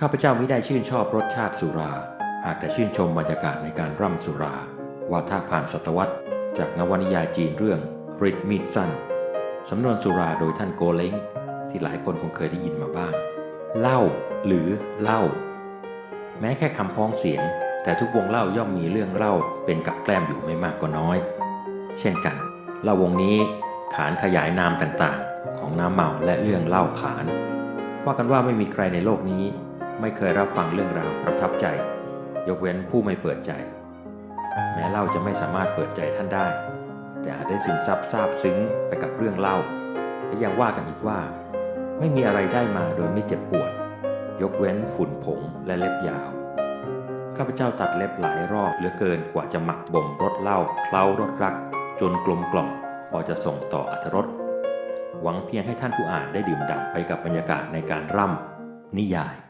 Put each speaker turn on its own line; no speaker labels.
ข้าพเจ้ามิได้ชื่นชอบรสชาติสุรา หากแต่ชื่นชมบรรยากาศในการร่ำสุรา ว่าถ้าผ่านศตวรรษ จากนวนิยายจีนเรื่องริดมีดสั้นสำนวนสุราโดยท่านโกเล้ง ที่หลายคนคงเคยได้ยินมาบ้าง เล้าหรือเล้าแม้แค่คำพ้องเสียง แต่ทุกวงเล่าย่อมมีเรื่องเล่าเป็นกับแกล้มอยู่ไม่มากก็น้อย เช่นกันเล่าวงนี้ขานขยายนามต่างๆ ของน้ำเมาและเรื่องเล่าขาน ว่ากันว่าไม่มีใครในโลกนี้ ไม่เคยรับฟังเรื่องราวประทับใจ ยกเว้นผู้ไม่เปิดใจ แม้เล่าจะไม่สามารถเปิดใจท่านได้ แต่อาจได้ซึมซับซาบซึ้งไปกับเรื่องเล่า และยังว่ากันอีกว่า ไม่มีอะไรได้มาโดยไม่เจ็บปวด ยกเว้นฝุ่นผงและเล็บยาวข้าพเจ้าตัดเล็บหลายรอบเหลือเกินกว่าจะหมักบ่มรสเหล้าเคล้ารสรัก จนกลมกล่อมพอจะส่งต่ออัธรสหวังเพียงให้ท่านผู้อ่านได้ดื่มด่ำไปกับบรรยากาศในการร่ำนิยาย